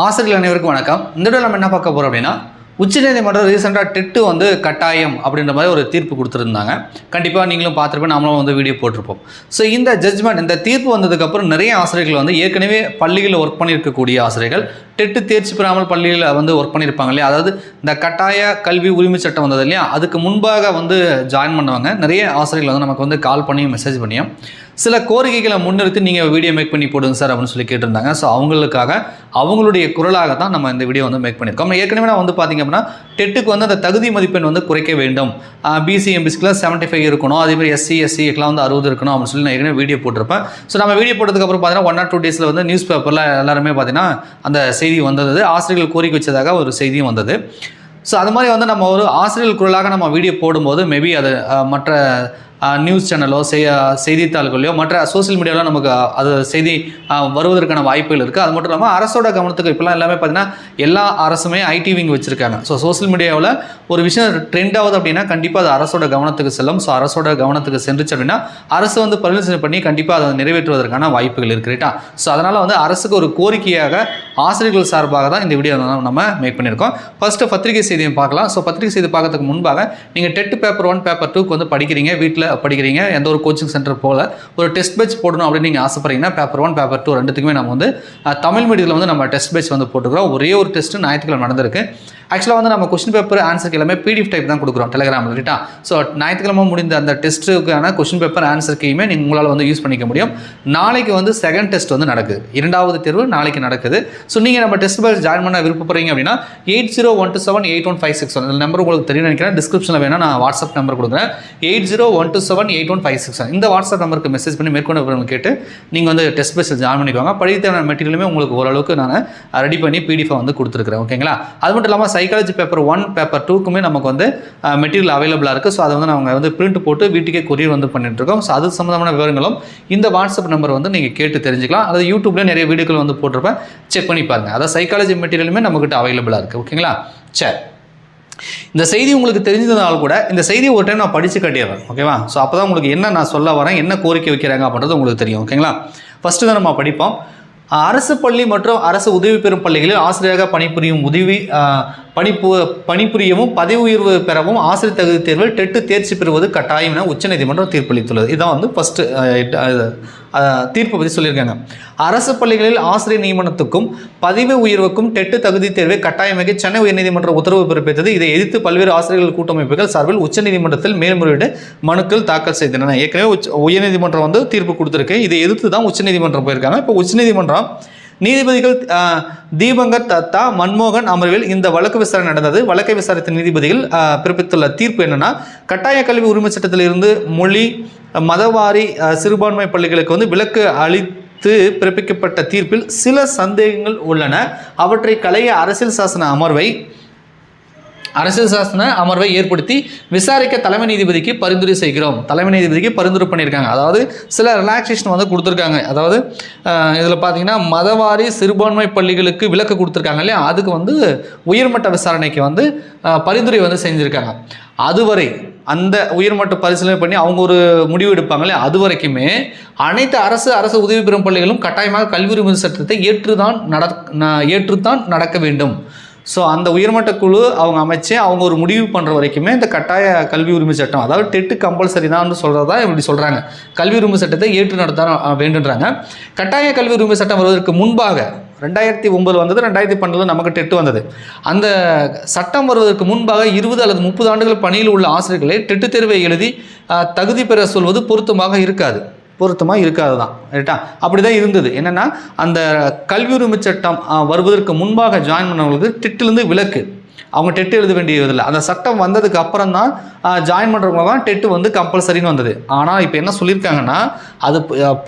ஆசிரியர்கள் அனைவருக்கும் வணக்கம். இந்த வீடியோ நம்ம என்ன பார்க்க போகிறோம் அப்படின்னா உச்சநீதிமன்றம் ரீசெண்டாக டெட்டு வந்து கட்டாயம் அப்படின்ற மாதிரி ஒரு தீர்ப்பு கொடுத்துருந்தாங்க. கண்டிப்பாக நீங்களும் பார்த்துருப்போம் நம்மளும் வந்து வீடியோ போட்டிருப்போம். ஸோ இந்த ஜட்ஜ்மெண்ட் இந்த தீர்ப்பு வந்ததுக்கப்புறம் நிறைய ஆசிரியர்கள் வந்து ஏற்கனவே பள்ளிகளில் ஒர்க் பண்ணியிருக்கக்கூடிய ஆசிரியர்கள் டெட்டு தேர்ச்சி பெறாமல் பள்ளியில் வந்து ஒர்க் பண்ணியிருப்பாங்க இல்லையா? அதாவது இந்த கட்டாய கல்வி உரிமை சட்டம் வந்தது இல்லையா? அதுக்கு முன்பாக வந்து ஜாயின் பண்ணுவாங்க நிறைய ஆசிரியர்கள் வந்து நமக்கு வந்து கால் பண்ணியும் மெசேஜ் பண்ணியும் சில கோரிக்கைகளை முன்னிறுத்தி நீங்கள் வீடியோ மேக் பண்ணி போடுங்க சார் அப்படின்னு சொல்லி கேட்டிருந்தாங்க. ஸோ அவங்களுக்காக அவங்களுடைய குரலாக தான் நம்ம இந்த வீடியோ வந்து மேக் பண்ணியிருக்கோம். ஏற்கனவே நான் வந்து பார்த்திங்க அப்படின்னா டெட்டுக்கு வந்து அந்த தகுதி மதிப்பெண் வந்து குறைக்க வேண்டும். பிசி எம்பிஸ்க்குலாம் செவன்ட்டி ஃபைவ் இருக்கணும். அதே மாதிரி எஸ்சி எஸ்சிக்கெலாம் வந்து அறுபது இருக்கணும் அப்படின்னு சொல்லி நான் ஏற்கனவே வீடியோ போட்டிருப்பேன். ஸோ நம்ம வீடியோ போட்டதுக்கப்புறம் பார்த்தீங்கன்னா ஒன் ஆர் டூ டேஸில் வந்து நியூஸ் பேப்பரில் எல்லாருமே பார்த்தீங்கன்னா அந்த செய்தி வந்தது. ஆசிரியர்கள் கோரிக்கை வச்சதாக ஒரு செய்தியும் வந்தது. ஸோ அது மாதிரி வந்து நம்ம ஒரு ஆசிரியர்கள் குரலாக நம்ம வீடியோ போடும்போது மேபி அது மற்ற நியூஸ் சேனலோ செய்ய செய்தித்தாள்களையோ மற்ற சோஷியல் மீடியாவில் நமக்கு அது செய்தி வருவதற்கான வாய்ப்புகள் இருக்குது அது மட்டும் இல்லாமல் அரசோட கவனத்துக்கு இப்போலாம் எல்லாமே பார்த்தீங்கன்னா எல்லா அரசுமே ஐடி விங் வச்சுருக்காங்க. ஸோ சோஷியல் மீடியாவில் ஒரு விஷயம் ட்ரெண்ட் ஆகுது அப்படின்னா கண்டிப்பாக அது அரசோட கவனத்துக்கு செல்லும். ஸோ அரசோட கவனத்துக்கு சென்றுச்சு அப்படின்னா அரசு வந்து பரிசீலனை பண்ணி கண்டிப்பாக அதை நிறைவேற்றுவதற்கான வாய்ப்புகள் இருக்கு ரைட்டா ஸோ அதனால் வந்து அரசுக்கு ஒரு கோரிக்கையாக ஆசிரியர்கள் சார்பாக தான் இந்த வீடியோ நம்ம மேக் பண்ணியிருக்கோம். ஃபர்ஸ்ட்டு பத்திரிகை செய்தியை பார்க்கலாம். ஸோ பத்திரிகை செய்தி பார்க்கறதுக்கு முன்பாக நீங்கள் டெட் பேப்பர் ஒன் பேப்பர் டூக்கு வந்து படிக்கிறீங்க. வீட்டில் படிக்கிறீங்க எந்த ஒரு கோச்சிங் சென்டர் போகல ஒரு டெஸ்ட் பேட்ச் போடணும் அப்படின்னு நீங்கள் ஆசைப்படுறீங்கன்னா பேப்பர் ஒன் பேப்பர் டூ ரெண்டுத்துக்குமே நம்ம வந்து தமிழ் மீடியத்தில் வந்து நம்ம டெஸ்ட் பேட்ச் வந்து போட்டுக்கிறோம். ஒரே ஒரு டெஸ்ட்டு ஞாயிற்றுக்கிழமை நடந்திருக்கு. ஆக்சுவலாக வந்து நம்ம கொஸ்டின் பேப்பர் ஆன்சருக்கு எல்லாமே பிடிஎஃப் டைப் தான் கொடுக்குறோம் டெலகிராமில் ரைட்டா? ஸோ ஞாயிற்றுக்கிழமை முடிந்த அந்த டெஸ்ட்டுக்கான கொஸ்டின் பேப்பர் ஆன்சர் கீயுமே நீங்கள் உங்களால் வந்து யூஸ் பண்ணிக்க முடியும். நாளைக்கு வந்து செகண்ட் டெஸ்ட் வந்து நடக்குது. இரண்டாவது தேர்வு நாளைக்கு நடக்குது. ஸோ நீங்கள் நம்ம டெஸ்ட் பேட்ச் ஜாயின் பண்ண விருப்பப்படுறீங்க அப்படின்னா eight zero one two seven eight one five six one number உங்களுக்கு தெரியும் நினைக்கிறேன். டிஸ்கிரிப்ஷனில் வேணால் நான் வாட்ஸ்அப் நம்பர் கொடுக்குறேன். Eight zero one two seven eight one five six இந்த வாட்ஸ்அப் நம்பருக்கு மெசேஜ் பண்ணி மேற்கொண்டு விவரங்கள் கேட்டு நீங்கள் வந்து டெஸ்ட் பேட்ச் ஜாயின் பண்ணிக்கோங்க. படித்த மெட்டீரியலுமே உங்களுக்கு ஓரளவுக்கு நான் ரெடி பண்ணி பிடிஎஃப் வந்து கொடுத்துருக்குறேன். ஓகேங்களா? அது மட்டும் இல்லாமல் சைக்காலஜி பேப்பர் ஒன் பேப்பர் டூக்குமே நமக்கு வந்து மெட்டீரியல் அவைலபிளாக இருக்குது ஸோ அதை வந்து நாங்கள் வந்து பிரிண்ட் போட்டு வீட்டுக்கே கொரியர் வந்து பண்ணிட்டுருக்கோம். ஸோ அது சம்மந்தமான விவரங்களும் இந்த வாட்ஸ்அப் நம்பர் வந்து நீங்கள் கேட்டு தெரிஞ்சுக்கலாம். அதாவது யூடியூப்லேயே நிறைய வீடியோக்கள் வந்து போட்டிருப்பேன். செக் பண்ணி பாருங்கள் அதாவது சைக்காலஜி மெட்டீரியலுமே நம்மக்கிட்ட அவைலபிளாக இருக்குது ஓகேங்களா? சரி. இந்த செய்தி உங்களுக்கு தெரிஞ்சதுனால கூட இந்த செய்தியை ஒரு டைம் நான் படித்து கட்டிடுறேன் ஓகேவா ஸோ அப்போ தான் உங்களுக்கு என்ன நான் சொல்ல வரேன் என்ன கோரிக்கை வைக்கிறாங்க அப்படின்றது உங்களுக்கு தெரியும் ஓகேங்களா ஃபஸ்ட்டு தான் நம்ம படிப்போம். அரசு பள்ளி மற்றும் அரசு உதவி பெறும் பள்ளிகளில் ஆசிரியராக பணிபுரியும் உதவி ஆஹ், பணிபு பணிபுரியவும் பதவி உயர்வு பெறவும் ஆசிரியர் தகுதி தேர்வில் டெட்டு தேர்ச்சி பெறுவது கட்டாயம் என உச்சநீதிமன்றம் தீர்ப்பளித்துள்ளது. இதான் வந்து ஃபஸ்ட்டு தீர்ப்பு பற்றி சொல்லியிருக்காங்க. அரசு பள்ளிகளில் ஆசிரியர் நியமனத்துக்கும் பதிவு உயர்வுக்கும் டெட்டு தகுதி தேர்வை கட்டாயமாக சென்னை உயர்நீதிமன்ற உத்தரவு பிறப்பித்தது. இதை எதிர்த்து பல்வேறு ஆசிரியர்கள் கூட்டமைப்புகள் சார்பில் உச்சநீதிமன்றத்தில் மேல்முறையீடு மனுக்கள் தாக்கல் செய்தன. ஏற்கனவே உச்ச உயர்நீதிமன்றம் வந்து தீர்ப்பு கொடுத்துருக்கு. இதை எதிர்த்து தான் உச்சநீதிமன்றம் போயிருக்காங்க. இப்போ உச்சநீதிமன்றம் நீதிபதிகள் தீபங்கர் தத்தா மன்மோகன் அமர்வில் இந்த வழக்கு விசாரணை நடந்தது. வழக்கை விசாரித்த நீதிபதிகள் பிறப்பித்துள்ள தீர்ப்பு என்னன்னா கட்டாய கல்வி உரிமை சட்டத்திலிருந்து மொழி மதவாரி சிறுபான்மை பள்ளிகளுக்கு வந்து விலக்கு அளித்து பிறப்பிக்கப்பட்ட தீர்ப்பில் சில சந்தேகங்கள் உள்ளன. அவற்றை களைய அரசியல் சாசன அமர்வை அரசியல் சாசன அமர்வை ஏற்படுத்தி விசாரிக்க தலைமை நீதிபதிக்கு பரிந்துரை செய்கிறோம். தலைமை நீதிபதிக்கு பரிந்துரை பண்ணியிருக்காங்க. அதாவது சில ரிலாக்ஸேஷன் வந்து கொடுத்துருக்காங்க. அதாவது இதில் பார்த்தீங்கன்னா மதவாரி சிறுபான்மை பள்ளிகளுக்கு விலக்கு கொடுத்துருக்காங்க இல்லையா? அதுக்கு வந்து உயர்மட்ட விசாரணைக்கு வந்து பரிந்துரை வந்து செஞ்சுருக்காங்க. அதுவரை அந்த உயர்மட்ட பரிசீலனை பண்ணி அவங்க ஒரு முடிவு எடுப்பாங்க இல்லையா அது வரைக்குமே அனைத்து அரசு அரசு உதவி பெறும் பள்ளிகளும் கட்டாயமாக கல்வி உரிமை சட்டத்தை ஏற்றுதான் நட ஏற்றுத்தான் நடக்க வேண்டும். ஸோ அந்த உயர்மட்ட குழு அவங்க அமைச்சு அவங்க ஒரு முடிவு பண்ணுற வரைக்குமே இந்த கட்டாய கல்வி உரிமை சட்டம் அதாவது டெட்டு கம்பல்சரி தான் சொல்கிறதா இப்படி சொல்கிறாங்க கல்வி உரிமை சட்டத்தை ஏற்று நடத்த வேண்டுன்றாங்க. கட்டாய கல்வி உரிமை சட்டம் வருவதற்கு முன்பாக ரெண்டாயிரத்தி ஒம்பது வந்தது ரெண்டாயிரத்தி பன்னெண்டில் நமக்கு டெட்டு வந்தது. அந்த சட்டம் வருவதற்கு முன்பாக இருபது அல்லது முப்பது ஆண்டுகள் பணியில் உள்ள ஆசிரியர்களை டெட்டு தேர்வை எழுதி தகுதி பெற சொல்வது பொருத்தமாக இருக்காது. பொருத்தமாக இருக்காது தான் ரைட்டா? அப்படி தான் இருந்தது. என்னென்னா அந்த கல்வி உரிமை சட்டம் வருவதற்கு முன்பாக ஜாயின் பண்ணவங்களுக்கு டெட்டிலேருந்து விலக்கு. அவங்க டெட்டு எழுத வேண்டியதில்லை. அந்த சட்டம் வந்ததுக்கு அப்புறம் தான் ஜாயின் பண்ணுறவங்க தான் டெட்டு வந்து கம்பல்சரின்னு வந்தது. ஆனால் இப்போ என்ன சொல்லியிருக்காங்கன்னா அது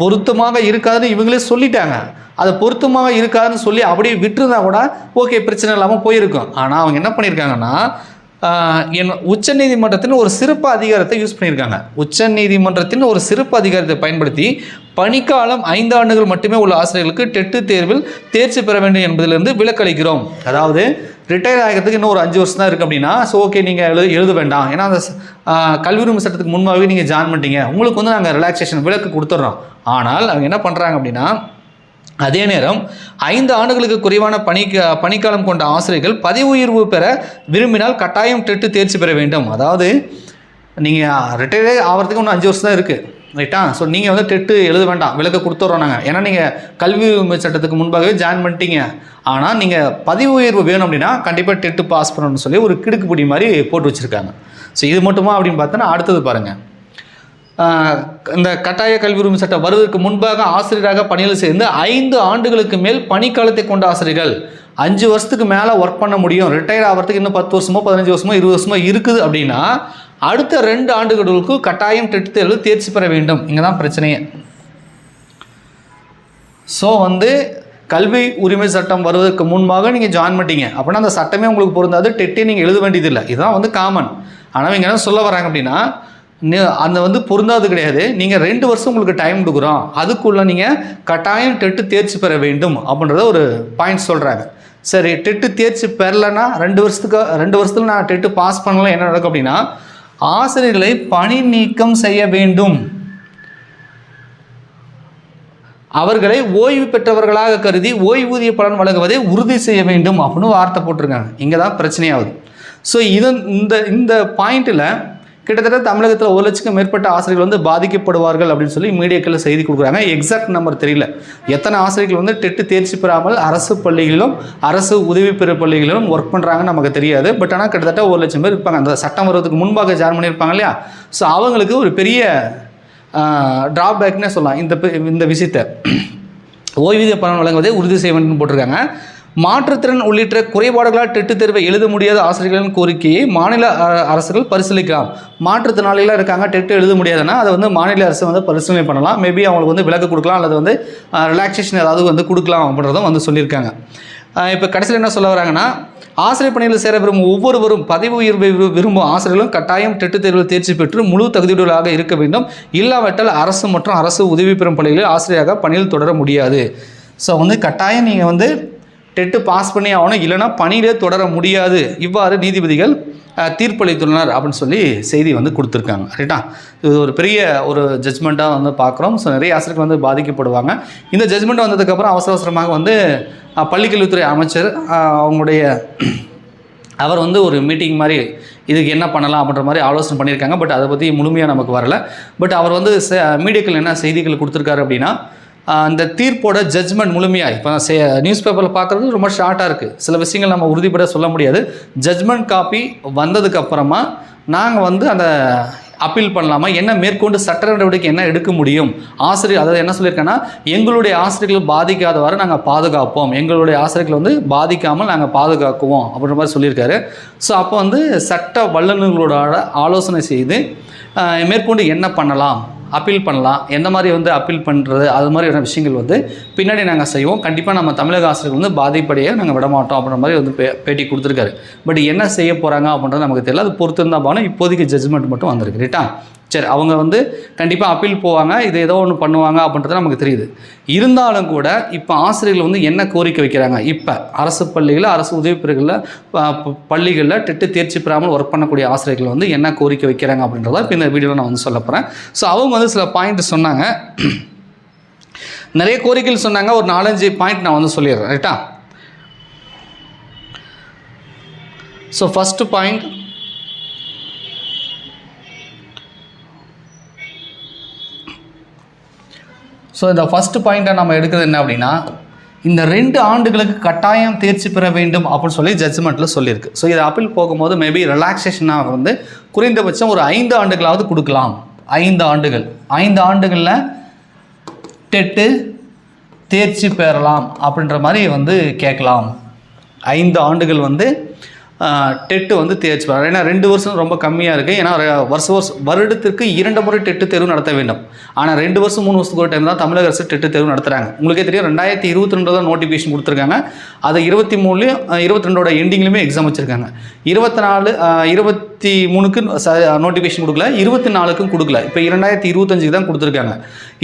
பொருத்தமாக இருக்காதுன்னு இவங்களே சொல்லிட்டாங்க. அது பொருத்தமாக இருக்காதுன்னு சொல்லி அப்படியே விட்டுருந்தா கூட ஓகே பிரச்சனை இல்லாமல் போயிருக்கும். ஆனால் அவங்க என்ன பண்ணியிருக்காங்கன்னா என் என் நீதிமன்றத்தின் ஒரு சிறப்பு அதிகாரத்தை யூஸ் பண்ணியிருக்காங்க உச்சநீதிமன்றத்தின் ஒரு சிறப்பு அதிகாரத்தை பயன்படுத்தி பணிக்காலம் ஐந்து ஆண்டுகள் மட்டுமே உள்ள ஆசிரியர்களுக்கு டெட்டு தேர்வில் தேர்ச்சி பெற வேண்டும் என்பதிலிருந்து விலக்களிக்கிறோம். அதாவது ரிட்டையர் ஆகிறதுக்கு இன்னும் ஒரு அஞ்சு வருஷம் தான் இருக்குது அப்படின்னா ஸோ ஓகே நீங்கள் எழுத எழுத வேண்டாம். ஏன்னா அந்த ச- கல்வி உரிமை சட்டத்துக்கு முன்பாகவே நீங்கள் ஜாயின் பண்ணிட்டீங்க. உங்களுக்கு வந்து நாங்கள் ரிலாக்ஸேஷன் விலக்கு கொடுத்துட்றோம். ஆனால் அவங்க என்ன பண்ணுறாங்க அப்படின்னா அதே நேரம் ஐந்து ஆண்டுகளுக்கு குறைவான பணி பணிக்காலம் கொண்ட ஆசிரியர்கள் பதவி உயர்வு பெற விரும்பினால் கட்டாயம் டெட்டு தேர்ச்சி பெற வேண்டும். அதாவது நீங்கள் ரிட்டையர்டே ஆகிறதுக்கு இன்னும் அஞ்சு வருஷம் தான் இருக்குது ரைட்டா ஸோ நீங்கள் வந்து டெட்டு எழுத வேண்டாம். விளக்க கொடுத்துட்றோம் நாங்கள் ஏன்னா நீங்கள் கல்வி உரிமை சட்டத்துக்கு முன்பாகவே ஜாயின் பண்ணிட்டீங்க. ஆனால் நீங்கள் பதவி உயர்வு வேணும் அப்படின்னா கண்டிப்பாக டெட்டு பாஸ் பண்ணணும்னு சொல்லி ஒரு கிடுக்குப்பிடி மாதிரி போட்டு வச்சுருக்காங்க. ஸோ இது மட்டுமா அப்படின்னு பார்த்தோன்னா அடுத்தது பாருங்கள் இந்த கட்டாய கல்வி உரிமை சட்டம் வருவதற்கு முன்பாக ஆசிரியராக பணியில் சேர்ந்து ஐந்து ஆண்டுகளுக்கு மேல் பணிக்காலத்தை கொண்ட ஆசிரியர்கள். அஞ்சு வருஷத்துக்கு மேலே ஒர்க் பண்ண முடியும். ரிட்டையர் ஆகிறதுக்கு இன்னும் பத்து வருஷமோ பதினஞ்சு வருஷமோ இருபது வருஷமோ இருக்குது அப்படின்னா அடுத்த ரெண்டு ஆண்டுகளுக்கு கட்டாயம் டெட் தேர்வு தேர்ச்சி பெற வேண்டும். இங்கே தான் பிரச்சனையே. ஸோ வந்து கல்வி உரிமை சட்டம் வருவதற்கு முன்பாக நீங்கள் ஜாயின் பண்ணிட்டீங்க. அப்படின்னா அந்த சட்டமே உங்களுக்கு பொருந்தாது. டெட்டே நீங்கள் எழுத வேண்டியதில்லை. இதுதான் வந்து காமன் ஆனால் இங்கே என்ன சொல்ல வராங்க அப்படின்னா அந்த வந்து பொருந்தாது கிடையாது. நீங்கள் ரெண்டு வருஷம் உங்களுக்கு டைம் கொடுக்குறோம். அதுக்குள்ளே நீங்கள் கட்டாயம் டெட்டு தேர்ச்சி பெற வேண்டும் அப்படின்றத ஒரு பாயிண்ட் சொல்கிறாங்க சரி டெட்டு தேர்ச்சி பெறலைன்னா ரெண்டு வருஷத்துக்கு ரெண்டு வருஷத்தில் நான் டெட்டு பாஸ் பண்ணலாம் என்ன நடக்கும் அப்படின்னா ஆசிரியர்களை பணி நீக்கம் செய்ய வேண்டும். அவர்களை ஓய்வு பெற்றவர்களாக கருதி ஓய்வூதிய பலன் வழங்குவதை உறுதி செய்ய வேண்டும் அப்படின்னு வார்த்தை போட்டிருக்காங்க. இங்கே தான் பிரச்சனையாகுது. ஸோ இது இந்த இந்த பாயிண்ட்டில் கிட்டத்தட்ட தமிழகத்தில் ஒரு லட்சத்துக்கும் மேற்பட்ட ஆசிரியர்கள் வந்து பாதிக்கப்படுவார்கள் அப்படின்னு சொல்லி மீடியாக்களில் செய்தி கொடுக்குறாங்க. எக்ஸாக்ட் நம்பர் தெரியல. எத்தனை ஆசிரியர்கள் வந்து டெட்டு தேர்ச்சி பெறாமல் அரசு பள்ளிகளிலும் அரசு உதவி பெற பள்ளிகளிலும் ஒர்க் பண்ணுறாங்கன்னு நமக்கு தெரியாது. பட் ஆனால் கிட்டத்தட்ட ஒரு லட்சம் பேர் இருப்பாங்க. அந்த சட்டம் வருவதுக்கு முன்பாக ஜாயின் பண்ணியிருப்பாங்க இல்லையா? ஸோ அவங்களுக்கு ஒரு பெரிய ட்ராபேக்னே சொல்லலாம். இந்த இந்த விஷயத்தை. ஓய்வூதிய பணம் வழங்குவதை உறுதி செய்ய வேண்டும் போட்டிருக்காங்க. மாற்றுத்திறன் உள்ளிட்ட குறைபாடுகளால் டெட்டு தேர்வை எழுத முடியாத ஆசிரியர்களின் கோரிக்கையை மாநில அரசுகள் பரிசீலிக்கலாம். மாற்றுத்திறனாளிகளாக இருக்காங்க டெட்டு எழுத முடியாதுன்னா அதை வந்து மாநில அரசு வந்து பரிசீலனை பண்ணலாம். மேபி அவங்களுக்கு வந்து விலக்கு கொடுக்கலாம் அல்லது வந்து ரிலாக்ஸேஷன் ஏதாவது வந்து கொடுக்கலாம் அப்படின்றதும் வந்து சொல்லியிருக்காங்க. இப்போ கடைசியில் என்ன சொல்ல வராங்கன்னா ஆசிரியர் பணியில் சேர விரும்பும் ஒவ்வொருவரும் பதவி உயர்வை விரும்பும் ஆசிரியர்களும் கட்டாயம் டெட்டு தேர்வில் தேர்ச்சி பெற்று முழு தகுதியுள்ளவர்களாக இருக்க வேண்டும். இல்லாவிட்டால் அரசு மற்றும் அரசு உதவி பெறும் பணிகளில் ஆசிரியராக பணியில் தொடர முடியாது. ஸோ வந்து கட்டாயம் நீங்கள் வந்து டெட்டு பாஸ் பண்ணி ஆகணும் இல்லைன்னா பணியிலே தொடர முடியாது. இவ்வாறு நீதிபதிகள் தீர்ப்பளித்துள்ளனர் அப்படின்னு சொல்லி செய்தி வந்து கொடுத்துருக்காங்க. ரைட்டா இது ஒரு பெரிய ஒரு ஜட்ஜ்மெண்ட்டாக வந்து பார்க்குறோம். ஸோ நிறைய ஆசிரியர்கள் வந்து பாதிக்கப்படுவாங்க. இந்த ஜட்ஜ்மெண்ட் வந்ததுக்கப்புறம் அவசர அவசரமாக வந்து பள்ளிக்கல்வித்துறை அமைச்சர் அவங்களுடைய அவர் வந்து ஒரு மீட்டிங் மாதிரி இதுக்கு என்ன பண்ணலாம் அப்படின்ற மாதிரி ஆலோசனை பண்ணியிருக்காங்க. பட் அதை பற்றி முழுமையாக நமக்கு வரல. பட் அவர் வந்து மீடியாக்கள் என்ன செய்திகள் கொடுத்துருக்காரு அப்படின்னா அந்த தீர்ப்போட ஜட்ஜ்மெண்ட் முழுமையாக இப்போ சே நியூஸ் பேப்பரில் பார்க்குறது ரொம்ப ஷார்ட்டாக இருக்குது சில விஷயங்கள் நம்ம உறுதிப்பட சொல்ல முடியாது. ஜட்ஜ்மெண்ட் காப்பி வந்ததுக்கப்புறமா நாங்கள் வந்து அந்த அப்பீல் பண்ணலாமா? என்ன மேற்கொண்டு சட்ட நடவடிக்கை என்ன எடுக்க முடியும்? ஆசிரியர் அதாவது என்ன சொல்லியிருக்கேன்னா எங்களுடைய ஆசிரியர்கள் பாதிக்காதவாறு நாங்கள் பாதுகாப்போம். எங்களுடைய ஆசிரியர்கள் வந்து பாதிக்காமல் நாங்கள் பாதுகாக்குவோம் அப்படின்ற மாதிரி சொல்லியிருக்காரு. ஸோ அப்போ வந்து சட்ட வல்லுநர்களோட ஆலோசனை செய்து மேற்கொண்டு என்ன பண்ணலாம்? அப்பீல் பண்ணலாம். எந்த மாதிரி வந்து அப்பீல் பண்ணுறது அது மாதிரியான விஷயங்கள் வந்து பின்னாடி நாங்கள் செய்வோம். கண்டிப்பாக நம்ம தமிழக ஆசிரியர்கள் வந்து பாதிப்படைய நாங்கள் விடமாட்டோம் அப்படின்ற மாதிரி வந்து பே பேட்டி கொடுத்துருக்காரு. பட் என்ன செய்ய போகிறாங்க அப்படின்றது நமக்கு தெரியல. அது பொறுத்து இருந்தால் இப்போதைக்கு ஜட்ஜ்மெண்ட் மட்டும் வந்திருக்கு. ரைட்டா சரி அவங்க வந்து கண்டிப்பாக அப்பீல் போவாங்க இது ஏதோ ஒன்று பண்ணுவாங்க அப்படின்றது நமக்கு தெரியுது. இருந்தாலும் கூட இப்போ ஆசிரியர்கள் வந்து என்ன கோரிக்கை வைக்கிறாங்க? இப்போ அரசு பள்ளிகளில் அரசு உதவி பிரிவுகளில் பள்ளிகளில் டெட்டு தேர்ச்சி பெறாமல் ஒர்க் பண்ணக்கூடிய ஆசிரியர்கள் வந்து என்ன கோரிக்கை வைக்கிறாங்க அப்படின்றத இப்போ இந்த வீடியோவில் நான் வந்து சொல்ல போகிறேன் ஸோ அவங்க வந்து சில பாயிண்ட் சொன்னாங்க. நிறைய கோரிக்கைகள் சொன்னாங்க. ஒரு நாலஞ்சு பாயிண்ட் நான் வந்து சொல்லிடுறேன். ரைட்டா ஸோ ஃபஸ்ட்டு பாயிண்ட் ஸோ இந்த ஃபஸ்ட்டு பாயிண்ட்டை நம்ம எடுக்கிறது என்ன அப்படின்னா இந்த ரெண்டு ஆண்டுகளுக்கு கட்டாயம் தேர்ச்சி பெற வேண்டும் அப்படின்னு சொல்லி ஜட்ஜ்மெண்ட்டில் சொல்லியிருக்கு. ஸோ இது அப்பீல் போகும்போது மேபி ரிலாக்ஸேஷனாக வந்து குறைந்தபட்சம் ஒரு ஐந்து ஆண்டுகளாவது கொடுக்கலாம். ஐந்து ஆண்டுகள். ஐந்து ஆண்டுகளில் டெட்டு தேர்ச்சி பெறலாம் அப்படின்ற மாதிரி வந்து கேட்கலாம். ஐந்து ஆண்டுகள் வந்து டெட்டு வந்து தேர்ச்சி ஏன்னா ரெண்டு வருஷம் ரொம்ப கம்மியாக இருக்குது ஏன்னா வருஷ வருஷம் வருடத்திற்கு இரண்டு முறை டெட்டு தேர்வு நடத்த வேண்டும். ஆனால் ரெண்டு வருஷம் மூணு வருஷத்துக்கு ஒரு டைம் தான் தமிழக அரசு டெட்டு தேர்வு நடத்துகிறாங்க உங்களுக்கே தெரியும் ரெண்டாயிரத்தி இருபத்தி ரெண்டு தான் நோட்டிஃபிகேஷன் கொடுத்துருக்காங்க. அதை இருபத்தி மூணுலேயும் இருபத்தி ரெண்டோட எண்டிங்லேயுமே எக்ஸாம் வச்சுருக்காங்க. இருபத்தி நாலு இருபத் இருபத்தி மூணுக்கு நோட்டிஃபிகேஷன் கொடுக்கல இருபத்தி நாலுக்கும் கொடுக்கல. இப்போ இரண்டாயிரத்தி இருபத்தஞ்சுக்கு தான் கொடுத்துருக்காங்க.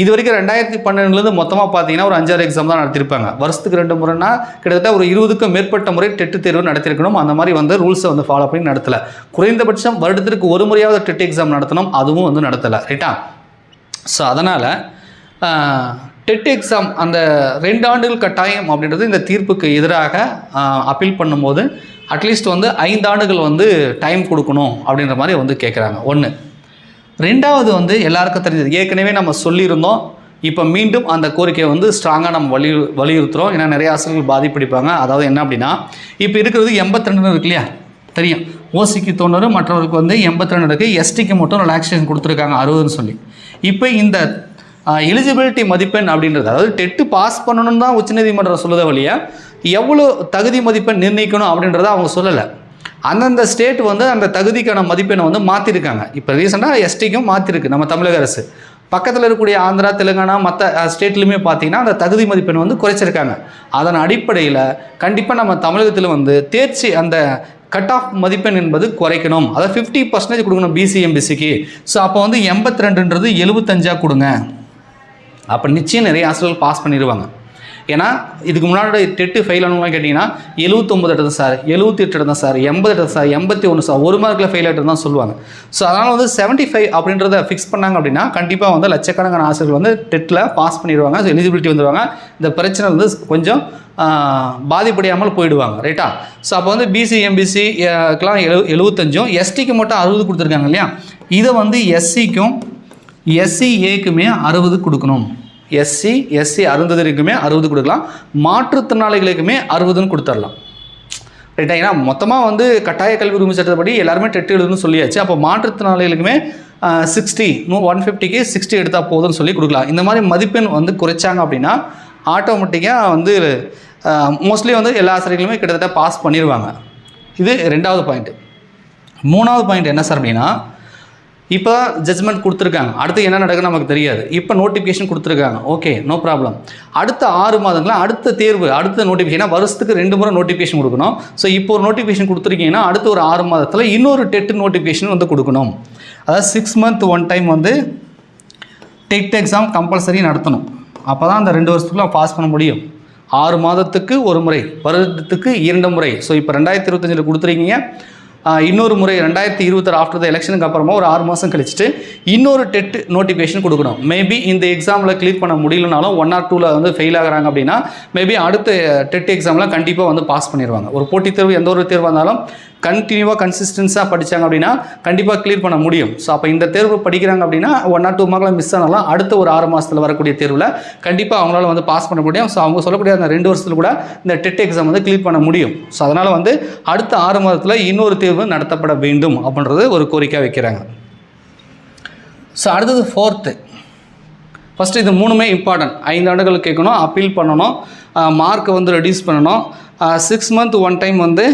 இது வரைக்கும் ரெண்டாயிரத்தி பன்னெண்டுலேருந்து மொத்தமாக பார்த்தீங்கன்னா ஒரு அஞ்சாறு எக்ஸாம் தான் நடத்திருப்பாங்க. வருஷத்துக்கு ரெண்டு முறைனா கிட்டத்தட்ட ஒரு இருபதுக்கும் மேற்பட்ட முறை டெட்டு தேர்வு நடத்திருக்கணும். அந்த மாதிரி வந்து ரூல்ஸை வந்து ஃபாலோ பண்ணி நடத்தலை. குறைந்தபட்சம் வருடத்திற்கு ஒரு முறையாவது டெட் எக்ஸாம் நடத்தணும். அதுவும் வந்து நடத்தலை. ரைட்டா ஸோ அதனால் டெட் எக்ஸாம் அந்த ரெண்டு ஆண்டுகள் கட்டாயம் அப்படின்றது இந்த தீர்ப்புக்கு எதிராக அப்பீல் பண்ணும்போது அட்லீஸ்ட் வந்து ஐந்து ஆண்டுகள் வந்து டைம் கொடுக்கணும் அப்படின்ற மாதிரி வந்து கேட்குறாங்க ஒன்று ரெண்டாவது வந்து எல்லாருக்கும் தெரிஞ்சது. ஏற்கனவே நம்ம சொல்லியிருந்தோம். இப்போ மீண்டும் அந்த கோரிக்கையை வந்து ஸ்ட்ராங்காக நம்ம வலியு வலியுறுத்துகிறோம் ஏன்னா நிறைய ஆசிரியர்கள் பாதிப்படிப்பாங்க. அதாவது என்ன அப்படின்னா இப்போ இருக்கிறது எண்பத்தி ரெண்டு இருக்கு இல்லையா? தெரியும். ஓசிக்கு தொண்ணூறு மற்றவர்களுக்கு வந்து எண்பத்தி ரெண்டு இருக்குது எஸ்டிக்கு மட்டும் ரிலாக்ஸேஷன் கொடுத்துருக்காங்க அறுபதுன்னு சொல்லி. இப்போ இந்த எலிஜிபிலிட்டி மதிப்பெண் அப்படின்றது. அதாவது டெட்டு பாஸ் பண்ணணும்னு தான் உச்சநீதிமன்றம் சொல்லுத வழியா எவ்வளோ தகுதி மதிப்பெண் நிர்ணயிக்கணும் அப்படின்றத அவங்க சொல்லலை. அந்தந்த ஸ்டேட் வந்து அந்த தகுதிக்கான மதிப்பெண்ணை வந்து மாற்றிருக்காங்க இப்போ ரீசெண்டாக எஸ்டிக்கும் மாற்றிருக்கு நம்ம தமிழக அரசு. பக்கத்தில் இருக்கக்கூடிய ஆந்திரா தெலுங்கானா மற்ற ஸ்டேட்லையுமே பார்த்தீங்கன்னா அந்த தகுதி மதிப்பெண் வந்து குறைச்சிருக்காங்க. அதன் அடிப்படையில் கண்டிப்பாக நம்ம தமிழகத்தில் வந்து தேர்ச்சி அந்த கட் ஆஃப் மதிப்பெண் என்பது குறைக்கணும். அதாவது ஃபிஃப்டி பர்சன்டேஜ் கொடுக்கணும் பிசிஎம்பிசிக்கு ஸோ அப்போ வந்து எண்பத்தி ரெண்டுன்றது எழுபத்தஞ்சா கொடுங்க. அப்போ நிச்சயம் நிறைய ஆசிரியர்கள் பாஸ் பண்ணிடுவாங்க ஏன்னா இதுக்கு முன்னாடி டெட்டு ஃபெயில் ஆனவங்களாம் கேட்டிங்கன்னா எழுபத்தொம்பது எடுத்தேன் சார் எழுபத்தி எட்டு எடுத்தேன் சார் எண்பது எடுத்தேன் சார் எண்பத்தி ஒன்று சார் ஒரு மார்க்கில் ஃபெயில் ஆகிட்டு தான் சொல்லுவாங்க. ஸோ அதனால் வந்து செவன்ட்டி ஃபைவ் அப்படின்றத ஃபிக்ஸ் பண்ணாங்க அப்படின்னா கண்டிப்பாக வந்து லட்சக்கணக்கான ஆசிரியர்கள் வந்து டெட்டில் பாஸ் பண்ணிடுவாங்க ஸோ எலிஜிபிலிட்டி வந்துடுவாங்க இந்த பிரச்சனை வந்து கொஞ்சம் பாதிப்படையாமல் போயிடுவாங்க. ரைட்டா ஸோ அப்போ வந்து பிசி எம்பிசிக்கெலாம் எழு எழுபத்தஞ்சும் எஸ்டிக்கு மட்டும் அறுபது கொடுத்துருக்காங்க இல்லையா? இதை வந்து எஸ்சிக்கும் எஸ்சி ஏக்குமே அறுபது கொடுக்கணும். எஸ்சி எஸ்சி அருந்ததற்குமே அறுபது கொடுக்கலாம். மாற்றுத்திறனாளிகளுக்குமே அறுபதுன்னு கொடுத்துடலாம். ரைட்டா ஏன்னா மொத்தமாக வந்து கட்டாய கல்வி உரிமை சட்டப்படி எல்லாருமே டெட் எழுதுன்னு சொல்லியாச்சு. அப்போ மாற்றுத்திறனாளிகளுக்குமே சிக்ஸ்டி ஒன் ஃபிஃப்டிக்கு சிக்ஸ்டி எடுத்தால் போதும்னு சொல்லி கொடுக்கலாம். இந்த மாதிரி மதிப்பெண் வந்து குறைச்சாங்க அப்படின்னா ஆட்டோமேட்டிக்காக வந்து மோஸ்ட்லி வந்து எல்லா ஆசிரியர்களுமே கிட்டத்தட்ட பாஸ் பண்ணிடுவாங்க இது ரெண்டாவது பாயிண்ட்டு மூணாவது பாயிண்ட் என்ன சார் அப்படின்னா இப்போ ஜட்ஜ்மெண்ட் கொடுத்துருக்காங்க. அடுத்து என்ன நடக்குன்னு நமக்கு தெரியாது. இப்போ நோட்டிஃபிகேஷன் கொடுத்துருக்காங்க. ஓகே நோ ப்ராப்ளம் அடுத்த ஆறு மாதங்களா அடுத்த தேர்வு அடுத்த நோட்டிஃபிகேஷன் வருஷத்துக்கு ரெண்டு முறை நோட்டிஃபிகேஷன் கொடுக்கணும். ஸோ இப்போ ஒரு நோட்டிஃபிகேஷன் கொடுத்துருக்கீங்கன்னா அடுத்த ஒரு ஆறு மாதத்தில் இன்னொரு டெட் நோட்டிஃபிகேஷன் வந்து கொடுக்கணும். அதாவது சிக்ஸ் மந்த் ஒன் டைம் வந்து டெட் எக்ஸாம் கம்பல்சரி நடத்தணும். அப்போ தான் அந்த ரெண்டு வருஷத்துக்குள்ள பாஸ் பண்ண முடியும். ஆறு மாதத்துக்கு ஒரு முறை வருடத்துக்கு இரண்டு முறை. ஸோ இப்போ ரெண்டாயிரத்தி இருபத்தஞ்சில் கொடுத்துருக்கீங்க. இன்னொரு முறை ரெண்டாயிரத்தி இருபத்தாறு ஆஃப்டர் த எலெக்ஷனுக்கு அப்புறமா ஒரு ஆறு மாதம் கழிச்சுட்டு இன்னொரு டெட் நோட்டிஃபிகேஷன் கொடுக்கணும். மேபி இந்த எக்ஸாமில் கிளியர் பண்ண முடியலனாலும் ஒன் ஆர் டூவில் வந்து ஃபெயில் ஆகிறாங்க அப்படின்னா மேபி அடுத்த டெட் எக்ஸாம்லாம் கண்டிப்பாக வந்து பாஸ் பண்ணிடுவாங்க ஒரு போட்டித் தேர்வு எந்த ஒரு தேர்வாக இருந்தாலும் கண்டினியூவாக கன்சிஸ்டன்ஸாக படித்தாங்க அப்படின்னா கண்டிப்பாக கிளியர் பண்ண முடியும். ஸோ அப்போ இந்த தேர்வு படிக்கிறாங்க அப்படின்னா ஒன் ஆர் டூ மார்க்கில் மிஸ் ஆனாலும் அடுத்த ஒரு ஆறு மாதத்தில் வரக்கூடிய தேர்வில் கண்டிப்பாக அவங்களால வந்து பாஸ் பண்ண முடியும். ஸோ அவங்க சொல்லக்கூடிய அந்த ரெண்டு வருஷத்தில் கூட இந்த டெட் எக்ஸாம் வந்து கிளியர் பண்ண முடியும். ஸோ அதனால் வந்து அடுத்த ஆறு மாதத்தில் இன்னொரு தேர்வு நடத்தப்பட வேண்டும் அப்படின்றது ஒரு கோரிக்கை வைக்கிறாங்க. ஸோ அடுத்தது ஃபோர்த்து ஃபஸ்ட்டு இது மூணுமே இம்பார்ட்டன்ட் ஐந்து ஆண்டுகள் கேட்கணும் அப்பீல் பண்ணணும் மார்க்கை வந்து ரெடியூஸ் பண்ணணும். சிக்ஸ் மந்த் ஒன் டைம் வந்து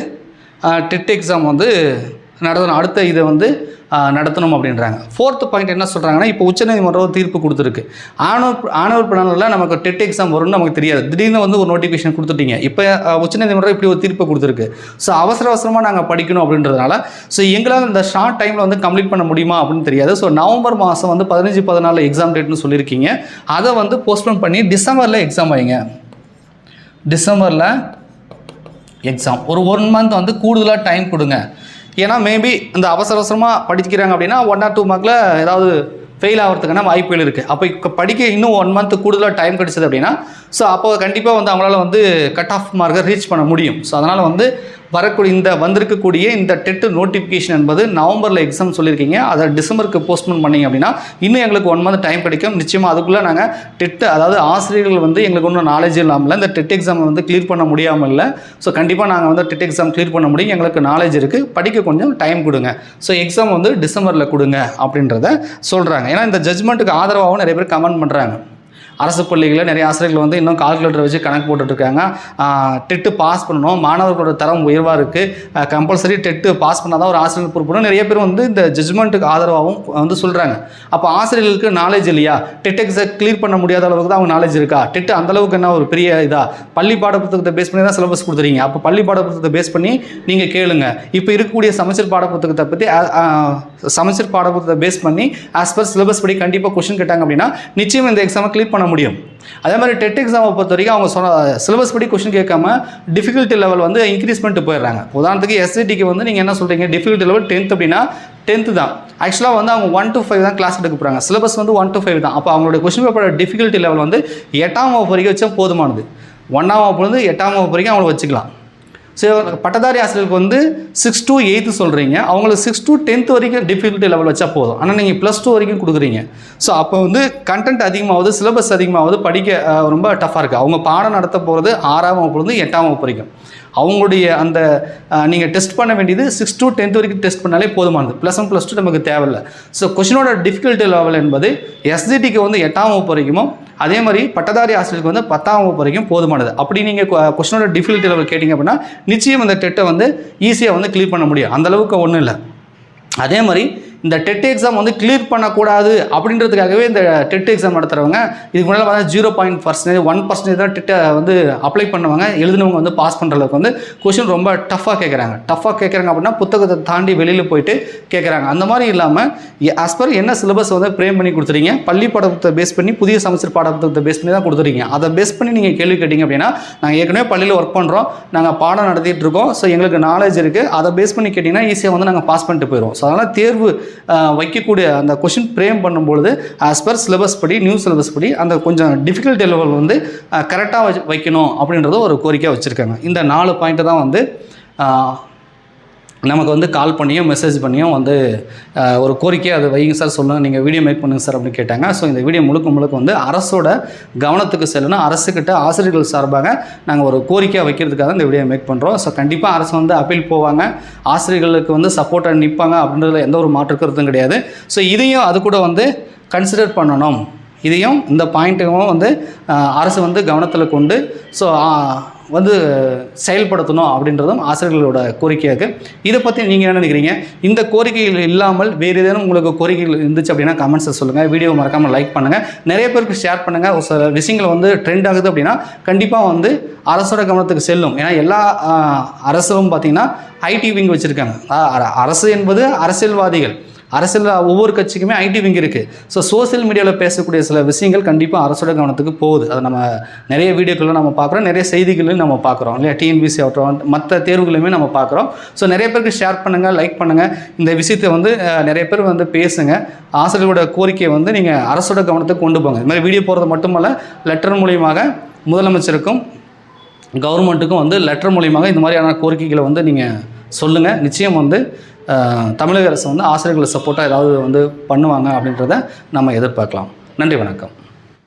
டெட் எக்ஸாம் வந்து நடத்தணும். அடுத்த இதை வந்து நடத்தணும் அப்படின்றாங்க. ஃபோர்த் பாயிண்ட் என்ன சொல்கிறாங்கன்னா இப்போ உச்சநீதிமன்றம் தீர்ப்பு கொடுத்துருக்கு. ஆனவர் ஆனவர் பிளானில் நமக்கு டெட் எக்ஸாம் வரும்னு நமக்கு தெரியாது. திடீர்னு வந்து ஒரு நோட்டிஃபிகேஷன் கொடுத்துட்டீங்க. இப்போ உச்சநீதிமன்றம் இப்படி ஒரு தீர்ப்பு கொடுத்துருக்கு. ஸோ அவசர அவசரமாக நாங்கள் படிக்கணும் அப்படின்றதுனால ஸோ எங்களால் இந்த ஷார்ட் டைமில் வந்து கம்ப்ளீட் பண்ண முடியுமா அப்படின்னு தெரியாது. ஸோ நவம்பர் மாதம் வந்து பதினஞ்சு பதினாலு எக்ஸாம் டேட்னு சொல்லியிருக்கீங்க. அதை வந்து போஸ்ட்போன் பண்ணி டிசம்பரில் எக்ஸாம் வைங்க. டிசம்பரில் எக்ஸாம் ஒரு ஒன் மந்த் வந்து கூடுதலாக டைம் கொடுங்க. ஏன்னா மேபி இந்த அவசர அவசரமாக படிக்கிறாங்க அப்படின்னா ஒன் ஆர் டூ மார்க்கில் ஏதாவது ஃபெயில் ஆகிறதுக்கான வாய்ப்புகள் இருக்குது அப்போ இப்போ படிக்க இன்னும் ஒன் மந்த் கூடுதலாக டைம் கிடைச்சது அப்படின்னா ஸோ அப்போ கண்டிப்பாக வந்து அவங்களால வந்து கட் ஆஃப் மார்க்கை ரீச் பண்ண முடியும். ஸோ அதனால் வந்து வரக்கூடிய இந்த வந்திருக்கக்கூடிய இந்த டெட்டு நோட்டிஃபிகேஷன் என்பது நவம்பரில் எக்ஸாம் சொல்லியிருக்கீங்க. அதை டிசம்பருக்கு போஸ்ட்போன் பண்ணீங்க அப்படின்னா இன்னும் எங்களுக்கு ஒன் மந்த் டைம் கிடைக்கும். நிச்சயமாக அதுக்குள்ளே நாங்கள் டெட்டு அதாவது ஆசிரியர்கள் வந்து எங்களுக்கு ஒன்றும் நாலேஜ் இல்லாமல் இந்த டெட் எக்ஸாம் வந்து கிளியர் பண்ண முடியாமல் இல்லை. ஸோ கண்டிப்பாக நாங்கள் வந்து டெட் எக்ஸாம் கிளியர் பண்ண முடியும். எங்களுக்கு நாலேஜ் இருக்குது படிக்க கொஞ்சம் டைம் கொடுங்க. ஸோ எக்ஸாம் வந்து டிசம்பரில் கொடுங்க அப்படின்றத சொல்கிறாங்க ஏன்னா இந்த ஜட்ஜ்மெண்ட்டுக்கு ஆதரவாகவும் நிறைய பேர் கமெண்ட் பண்ணுறாங்க அரசு பள்ளிகளில் நிறைய ஆசிரியர்கள் வந்து இன்னும் கால்குலேட்டர் வச்சு கணக்கு போட்டுட்ருக்காங்க. டெட்டு பாஸ் பண்ணணும். மாணவர்களோட தரம் உயர்வாக இருக்குது கம்பல்சரி டெட்டு பாஸ் பண்ணால் தான் ஒரு ஆசிரியர் பொறுப்புன்னு நிறைய பேர் வந்து இந்த ஜட்ஜ்மெண்ட்டுக்கு ஆதரவாகவும் வந்து சொல்கிறாங்க அப்போ ஆசிரியர்களுக்கு நாலேஜ் இல்லையா? டெட் எக்ஸாம் கிளியர் பண்ண முடியாத அளவுக்கு தான் அவங்க நாலேஜ் இருக்கா? டெட்டு அந்தளவுக்கு என்ன ஒரு பெரிய இதாக பள்ளி பாடப்புத்தகத்தை பேஸ் பண்ணி தான் சிலபஸ் கொடுத்துறீங்க. அப்போ பள்ளி பாடப்புத்தகத்தை பேஸ் பண்ணி நீங்கள் கேளுங்க. இப்போ இருக்கக்கூடிய சமச்சீர் பாடப்புத்தகத்தை பற்றி சமச்சீர் பாடப்புத்தகத்தை பேஸ் பண்ணி ஆஸ் பர் சிலபஸ் படி கண்டிப்பாக கொஷின் கேட்டாங்க அப்படின்னா நிச்சயம் இந்த எக்ஸாமை கிளியர் பண்ண பண்ண முடியும். அதே மாதிரி டெட் எக்ஸாமை பொறுத்த வரைக்கும் அவங்க சொன்ன சிலபஸ் படி கொஷின் கேட்காம டிஃபிகல்ட்டி லெவல் வந்து இன்க்ரீஸ் பண்ணிட்டு போயிடுறாங்க. உதாரணத்துக்கு எஸ்சிடிக்கு வந்து நீங்கள் என்ன சொல்கிறீங்க டிஃபிகல்ட்டி லெவல் டென்த் அப்படின்னா டென்த்து தான். ஆக்சுவலாக வந்து அவங்க ஒன் டு ஃபைவ் தான் கிளாஸ் எடுக்க போகிறாங்க சிலபஸ் வந்து ஒன் டு ஃபைவ் தான். அப்போ அவங்களோட கொஷின் பேப்பரோட டிஃபிகல்ட்டி லெவல் வந்து எட்டாம் வகுப்பு வரைக்கும் வச்சா போதுமானது. ஒன்றாம் வகுப்புலேருந்து எட்டாம் வகுப்பு வரைக்கும் அவங்கள வச்சுக்கலாம். ஸோ பட்டதாரி ஆசிரியருக்கு வந்து சிக்ஸ் டூ எயித்து சொல்கிறீங்க அவங்களுக்கு சிக்ஸ் டூ டென்த் வரைக்கும் டிஃபிகல்ட்டி லெவல் வச்சா போதும். ஆனால் நீங்கள் ப்ளஸ் டூ வரைக்கும் கொடுக்குறீங்க. ஸோ அப்போ வந்து கண்டென்ட் அதிகமாகுது சிலபஸ் அதிகமாகுது படிக்க ரொம்ப டஃப்பாக இருக்குது அவங்க பாடம் நடத்த போகிறது ஆறாம் வகுப்புலேருந்து எட்டாம் வகுப்பு வரைக்கும். அவங்களுடைய அந்த நீங்கள் டெஸ்ட் பண்ண வேண்டியது சிக்ஸ் டு டென்த் வரைக்கும் டெஸ்ட் பண்ணாலே போதுமானது. ப்ளஸ் ஒன் ப்ளஸ் டூ நமக்கு தேவையில்லை. ஸோ கொஷினோட டிஃபிகல்ட்டி லெவல் என்பது எஸ்ஜிடிக்கு வந்து எட்டாம் வகுப்பு வரைக்கும் அதே மாதிரி பட்டதாரி ஆசிரியருக்கு வந்து பத்தாம் வகுப்பு வரைக்கும் போதுமானது. அப்படி நீங்கள் கொஷினோட டிஃபிகல்ட்டி லெவல் கேட்டிங்க அப்படின்னா நிச்சயம் அந்த டெட்டை வந்து ஈஸியாக வந்து கிளியர் பண்ண முடியும். அந்தளவுக்கு ஒன்றும் இல்லை. அதே மாதிரி இந்த டெட் எக்ஸாம் வந்து கிளியர் பண்ணக்கூடாது அப்படின்றதுக்காகவே இந்த டெட் எக்ஸாம் நடத்துகிறவங்க இதுக்கு முன்னால் பார்த்தா zero point percentage one percentage தான் டெட்டை வந்து அப்ளை பண்ணுவாங்க. எழுதினவங்க வந்து பாஸ் பண்ணுற அளவுக்கு வந்து கொஷின் ரொம்ப டஃப்பாக கேட்குறாங்க டஃப்பாக கேட்குறாங்க அப்படின்னா புத்தகத்தை தாண்டி வெளியில் போயிட்டு கேட்குறாங்க அந்த மாதிரி இல்லாமல் ஆஸ் பர் என்ன சிலபஸ் வந்து ப்ரேம் பண்ணி கொடுத்துறீங்க பள்ளி பாடத்தை பேஸ் பண்ணி புதிய செமஸ்டர் பாடத்தை பேஸ் பண்ணி தான் கொடுத்துறீங்க. அதை பேஸ் பண்ணி நீங்கள் கேள்வி கேட்டிங்க அப்படின்னா நாங்கள் ஏற்கனவே பள்ளியில் ஒர்க் பண்ணுறோம் நாங்கள் பாடம் நடத்திட்டு இருக்கோம் ஸோ எங்களுக்கு நாலேஜ் இருக்குது அதை பேஸ் பண்ணி கேட்டிங்கன்னா ஈஸியாக வந்து நாங்கள் பாஸ் பண்ணிட்டு போயிடுவோம். ஸோ அதனால் தேர்வு வைக்கக்கூடிய அந்த கொஷின் ஃப்ரேம் பண்ணும்பொழுது ஆஸ் பர் சிலபஸ் படி நியூ சிலபஸ் படி அந்த கொஞ்சம் டிஃபிகல்ட்டி லெவல் வந்து கரெக்டாக வைக்கணும் அப்படின்றத ஒரு கோரிக்கையாக வச்சுருக்காங்க. இந்த நாலு பாயிண்ட்டை தான் வந்து நமக்கு வந்து கால் பண்ணியும் மெசேஜ் பண்ணியும் வந்து ஒரு கோரிக்கை அதை வைங்க சார் சொல்லுங்கள் நீங்கள் வீடியோ மேக் பண்ணுங்க சார் அப்படின்னு கேட்டாங்க. ஸோ இந்த வீடியோ முழுக்க முழுக்க வந்து அரசோட கவனத்துக்கு செல்லணும். அரசுக்கிட்ட ஆசிரியர்கள் சார்பாக நாங்கள் ஒரு கோரிக்கையாக வைக்கிறதுக்காக இந்த வீடியோ மேக் பண்ணுறோம் ஸோ கண்டிப்பாக அரசு வந்து அப்பீல் போவாங்க. ஆசிரியர்களுக்கு வந்து சப்போர்ட்டாக நிற்பாங்க அப்படின்றதுல எந்த ஒரு மாற்று கருத்தும் கிடையாது. ஸோ இதையும் அது கூட வந்து கன்சிடர் பண்ணணும். இதையும் இந்த பாயிண்ட்டும் வந்து அரசு வந்து கவனத்தில் கொண்டு ஸோ வந்து செயல்படுத்தணும் அப்படின்றதும் ஆசிரியர்களோட கோரிக்கையாக இதை பற்றி நீங்கள் என்ன நினைக்கிறீங்க? இந்த கோரிக்கைகள் இல்லாமல் வேறு ஏதேனும் உங்களுக்கு கோரிக்கைகள் இருந்துச்சு அப்படின்னா கமெண்ட்ஸை சொல்லுங்கள் வீடியோ மறக்காமல் லைக் பண்ணுங்கள் நிறைய பேருக்கு ஷேர் பண்ணுங்கள் ஒரு சில விஷயங்கள் வந்து ட்ரெண்ட் ஆகுது அப்படின்னா கண்டிப்பாக வந்து அரசோட கவனத்துக்கு செல்லும். ஏன்னா எல்லா அரசும் பார்த்திங்கன்னா ஐடி விங் வச்சுருக்காங்க. அரசு என்பது அரசியல்வாதிகள். அரசியல் ஒவ்வொரு கட்சிக்குமே ஐடி விங் இருக்குது ஸோ சோசியல் மீடியாவில் பேசக்கூடிய சில விஷயங்கள் கண்டிப்பாக அரசோட கவனத்துக்கு போகுது. அதை நம்ம நிறைய வீடியோக்களும் நம்ம பார்க்குறோம் நிறைய செய்திகளையும் நம்ம பார்க்குறோம் இல்லையா? டிஎன்பிசி ஆகட்டும் மற்ற தேர்வுகளையுமே நம்ம பார்க்குறோம். ஸோ நிறைய பேருக்கு ஷேர் பண்ணுங்கள் லைக் பண்ணுங்கள் இந்த விஷயத்தை வந்து நிறைய பேர் வந்து பேசுங்க. ஆசிரியர்களோட கோரிக்கையை வந்து நீங்கள் அரசோட கவனத்துக்கு கொண்டு போங்க. இது மாதிரி வீடியோ போகிறது மட்டுமல்ல லெட்டர் மூலியமாக முதலமைச்சருக்கும் கவர்மெண்ட்டுக்கும் வந்து லெட்டர் மூலியமாக இந்த மாதிரியான கோரிக்கைகளை வந்து நீங்கள் சொல்லுங்கள் நிச்சயம் வந்து தமிழக அரசு வந்து ஆசிரியர்களை சப்போர்ட்டாக ஏதாவது வந்து பண்ணுவாங்க அப்படின்றத நம்ம எதிர்பார்க்கலாம். நன்றி வணக்கம்.